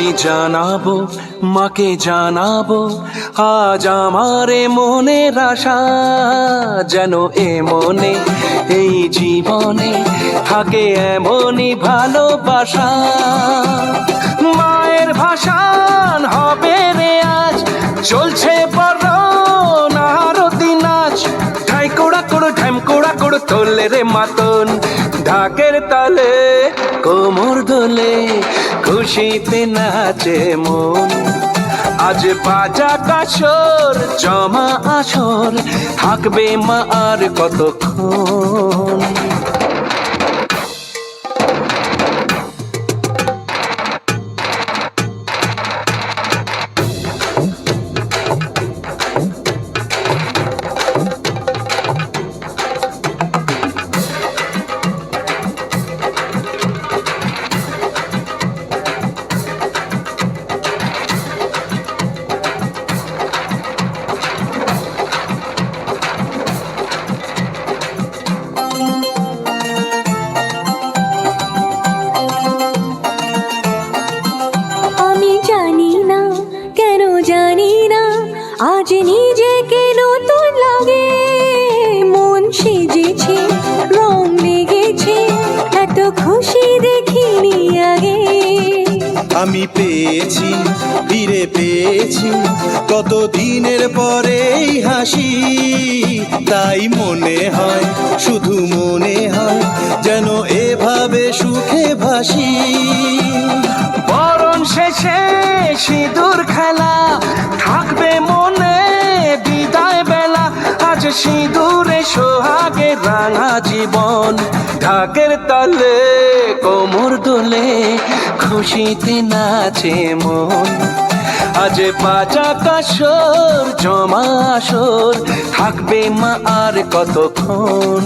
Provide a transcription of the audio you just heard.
আমি জানাব, মাকে জানাব, আজ আমারে মনে আশা যেন এ মনে, এই জীবনে থাকে এমনই ভালোবাসা। কোড়া ঢ্যাম কোড়া কোড়ো তোলে রে মাতন। ঢাকের তালে, কোমর দোলে, খুশিতে নাচে মন। আজ বাজা কাশর জমা আসর, থাকবে মা আর কতক্ষণ? নিজেকে নতুন লাগে। মন সেজেছে রং লেগেছে এত খুশি দেখিনি আগে। আমি পেয়েছি ফিরে পেয়েছি কত দিনের পরে হাসি। তাই মনে হয় শুধু মনে হয় যেন এভাবে সুখে ভাসি। বরণ শেষে সিঁদুর খেলা সিঁদুরে সোহাগে রাঙা জীবন, ঢাকের তালে, কোমর দোলে, খুশিতে নাচে মন। আজ বাজা কাশোর জমা আসর, থাকবে মা আর কতক্ষণ?